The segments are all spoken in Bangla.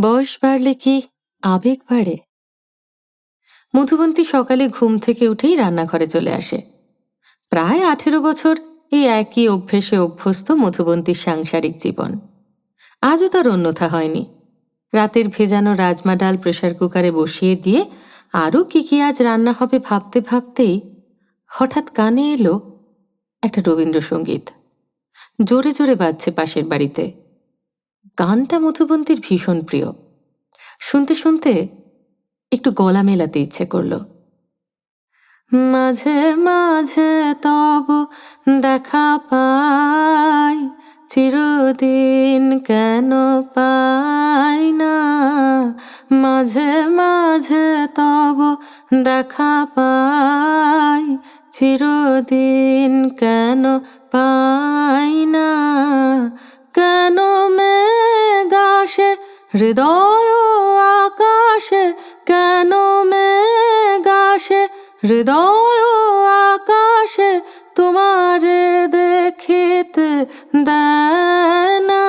বয়স বাড়লে কি আবেগ বাড়ে? মধুবন্তী সকালে ঘুম থেকে উঠেই রান্নাঘরে চলে আসে। প্রায় আঠেরো বছর এই একই অভ্যেসে অভ্যস্ত মধুবন্তীর সাংসারিক জীবন। আজও তার অন্যথা হয়নি। রাতের ভেজানো রাজমা ডাল প্রেশার কুকারে বসিয়ে দিয়ে আরও কি কি আজ রান্না হবে ভাবতে ভাবতেই হঠাৎ কানে এলো একটা রবীন্দ্রসঙ্গীত। জোরে জোরে বাজছে পাশের বাড়িতে। গানটা মধুবন্তীর ভীষণ প্রিয়। শুনতে শুনতে একটু গলা মেলাতে ইচ্ছে করল। মাঝে মাঝে তব দেখা পাই, চিরদিন কেন পাই না। মাঝে মাঝে তব দেখা পাই, চিরদিন কেন পাই না। কেন মেঘাসে হৃদয় আকাশে কেন মেঘাসে হৃদয় আকাশে তোমার দেখিতে দেনা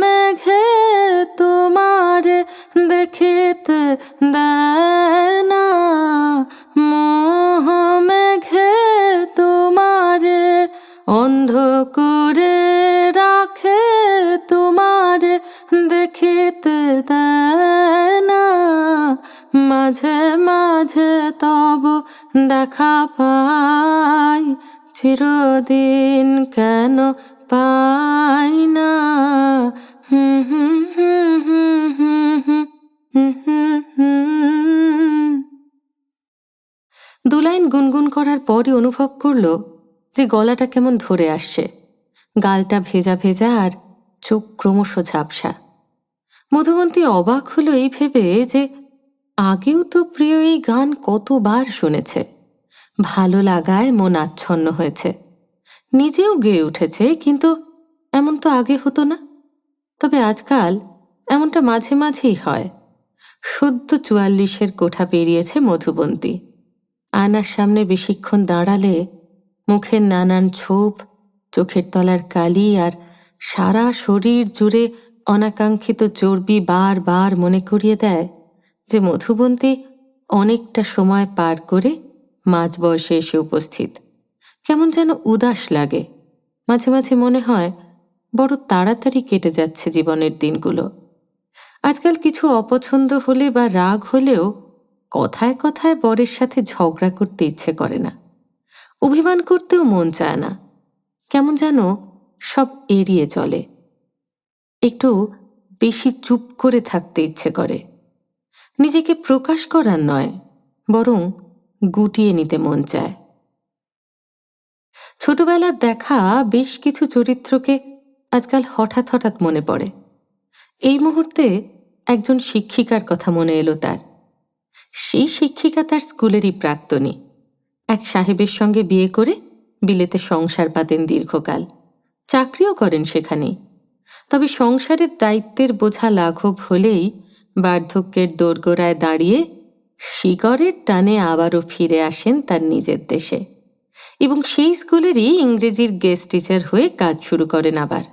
মেঘে তোমারে দেখিতে দেনা মোহ মেঘে তোমারে অন্ধ করে মাঝে মাঝে তব দেখা পাই। চিরদিন কেন পাই না? হুম হুম দুলাইন গুনগুন করার পরই অনুভব করল যে গলাটা কেমন ধরে আসছে। গালটা ভেজা ভেজা আর চোখ ক্রমশ ঝাপসা। মধুবন্তী অবাক হলো এই ভেবে যে আগেও তো প্রিয় এই গান কতবার শুনেছে। ভালো লাগায় মন আচ্ছন্ন হয়েছে। নিজেও গেয়ে উঠেছে, কিন্তু এমন তো আগে হতো না। তবে আজকাল এমনটা মাঝে মাঝেই হয়। সদ্য চুয়াল্লিশের কোঠা পেরিয়েছে মধুবন্তী। আয়নার সামনে বেশিক্ষণ দাঁড়ালে মুখের নানান ছোপ, চোখের তলার কালি আর সারা শরীর জুড়ে অনাকাঙ্ক্ষিত চর্বি বারবার মনে করিয়ে দেয় যে মধুবন্তী অনেকটা সময় পার করে মাঝ বয়সে এসে উপস্থিত। কেমন যেন উদাস লাগে। মাঝে মাঝে মনে হয়, বড় তাড়াতাড়ি কেটে যাচ্ছে জীবনের দিনগুলো। আজকাল কিছু অপছন্দ হলে বা রাগ হলেও কথায় কথায় বরের সাথে ঝগড়া করতে ইচ্ছে করে না। অভিমান করতেও মন চায় না। কেমন যেন সব এড়িয়ে চলে। একটু বেশি চুপ করে থাকতে ইচ্ছে করে। নিজেকে প্রকাশ করার নয়, বরং গুটিয়ে নিতে মন চায়। ছোটবেলার দেখা বেশ কিছু চরিত্রকে আজকাল হঠাৎ হঠাৎ মনে পড়ে। এই মুহূর্তে একজন শিক্ষিকার কথা মনে এলো তার। সেই শিক্ষিকা তার স্কুলেরই প্রাক্তনী। এক সাহেবের সঙ্গে বিয়ে করে বিলেতে সংসার পাতেন দীর্ঘকাল। চাকরিও করেন সেখানেই। তবে সংসারের দায়িত্বের বোঝা লাঘব হলেই বার্ধক্যের দোরগোড়ায় দাঁড়িয়ে শিকরের টানে আবারও ফিরে আসেন তার নিজের দেশে। এবং সেই স্কুলেরই ইংরেজির গেস্ট টিচার হয়ে কাজ শুরু করেন আবার।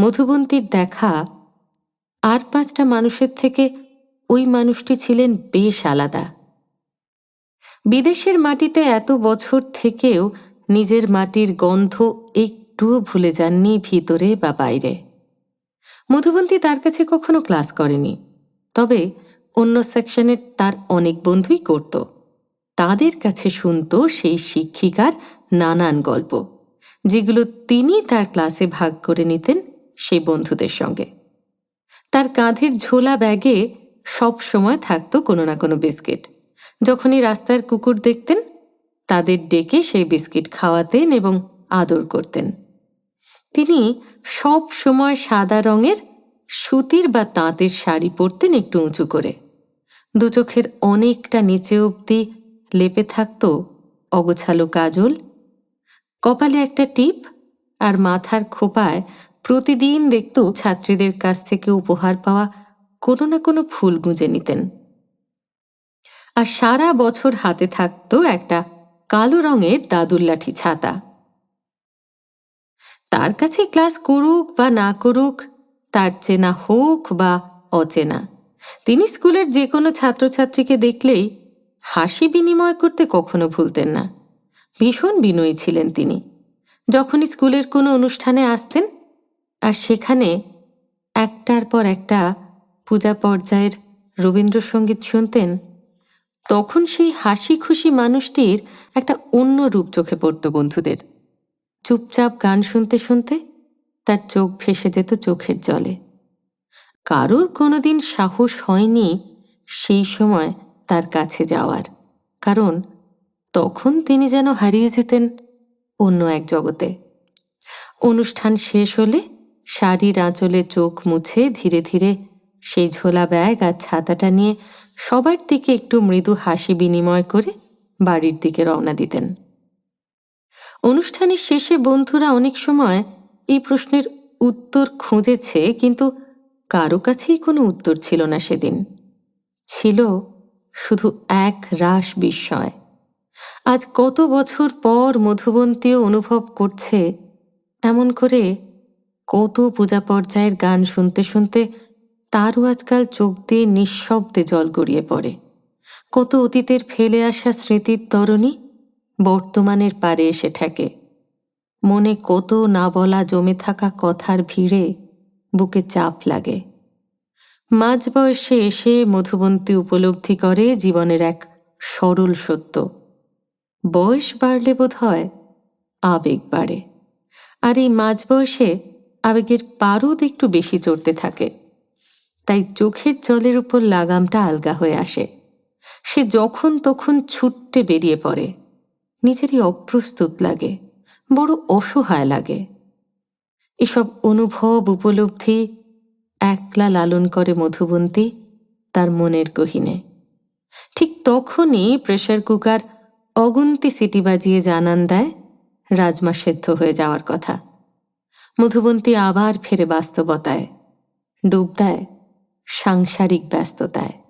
মধুবন্তীর দেখা আর পাঁচটা মানুষের থেকে ওই মানুষটি ছিলেন বেশ আলাদা। বিদেশের মাটিতে এত বছর থেকেও নিজের মাটির গন্ধ একটুও ভুলে যাননি ভিতরে বা বাইরে। মধুবন্তী তার কাছে কখনো ক্লাস করেনি। তবে অন্য সেকশনের তার অনেক বন্ধুই করত। তাদের কাছে শুনত সেই শিক্ষিকার নানান গল্প, যেগুলো তিনি তার ক্লাসে ভাগ করে নিতেন সেই বন্ধুদের সঙ্গে। তার কাঁধের ঝোলা ব্যাগে সব সময় থাকতো কোনো না কোনো বিস্কিট। যখনই রাস্তার কুকুর দেখতেন, তাদের ডেকে সেই বিস্কিট খাওয়াতেন এবং আদর করতেন। তিনি সব সময় সাদা রঙের সুতির বা তাঁতের শাড়ি পরতেন একটু উঁচু করে। দু চোখের অনেকটা নিচে অবধি লেপে থাকত অগোছালো কাজল। কপালে একটা টিপ আর মাথার খোপায় প্রতিদিন দেখত ছাত্রীদের কাছ থেকে উপহার পাওয়া কোনো না কোনো ফুল গুঁজে নিতেন। আর সারা বছর হাতে থাকত একটা কালো রঙের দাদুর লাঠি ছাতা। তার কাছে ক্লাস করুক বা না করুক তার চেনা হোক বা অচেনা। তিনি স্কুলের যে কোনো ছাত্রছাত্রীকে দেখলেই হাসি বিনিময় করতে কখনো ভুলতেন না। ভীষণ বিনয়ী ছিলেন তিনি। যখনই স্কুলের কোনো অনুষ্ঠানে আসতেন, আর সেখানে একটার পর একটা পূজা পর্যায়ের রবীন্দ্রসঙ্গীত শুনতেন, তখন সেই হাসি খুশি মানুষটির একটা অন্য রূপ চোখে পড়ত বন্ধুদের। চুপচাপ গান শুনতে শুনতে তার চোখ ভেসে যেত চোখের জলে। কারোর কোনোদিন সাহস হয়নি সেই সময় তার কাছে যাওয়ার। কারণ তখন তিনি যেন হারিয়ে যেতেন অন্য এক জগতে। অনুষ্ঠান শেষ হলে শাড়ির আঁচলে চোখ মুছে ধীরে ধীরে সেই ঝোলা ব্যাগ আর ছাতাটা নিয়ে সবার দিকে একটু মৃদু হাসি বিনিময় করে বাড়ির দিকে রওনা দিতেন। অনুষ্ঠানের শেষে বন্ধুরা অনেক সময় এই প্রশ্নের উত্তর খুঁজেছে, কিন্তু কারও কাছেই কোনো উত্তর ছিল না সেদিন। ছিল শুধু এক রাস বিস্ময়। আজ কত বছর পর মধুবন্তীও অনুভব করছে, এমন করে কত পূজা পর্যায়ের গান শুনতে শুনতে তারও আজকাল চোখ দিয়ে নিঃশব্দে জল গড়িয়ে পড়ে। কত অতীতের ফেলে আসা স্মৃতির তরণী বর্তমানের পারে এসে ঠেকে। মনে কত না বলা জমে থাকা কথার ভিড়ে বুকে চাপ লাগে। মাঝ বয়সে এসে মধুবন্তী উপলব্ধি করে জীবনের এক সরল সত্য। বয়স বাড়লে বোধ হয় আবেগ বাড়ে। আর এই মাঝ বয়সে আবেগের পারদ একটু বেশি চড়তে থাকে। তাই চোখের জলের উপর লাগামটা আলগা হয়ে আসে। সে যখন তখন ছুটতে বেরিয়ে পড়ে। নিজেরই অপ্রস্তুত লাগে। বড় অসহায় লাগে। এসব অনুভব উপলব্ধি একলা লালন করে মধুবন্তী তার মনের গহিনে। ঠিক তখনই প্রেশার কুকার অগুন্তি সিটি বাজিয়ে জানান দেয়, রাজমা সেদ্ধ হয়ে যাওয়ার কথা। মধুবন্তী আবার ফেরে বাস্তবতায় ডুব দেয়, সাংসারিক ব্যস্ততায়।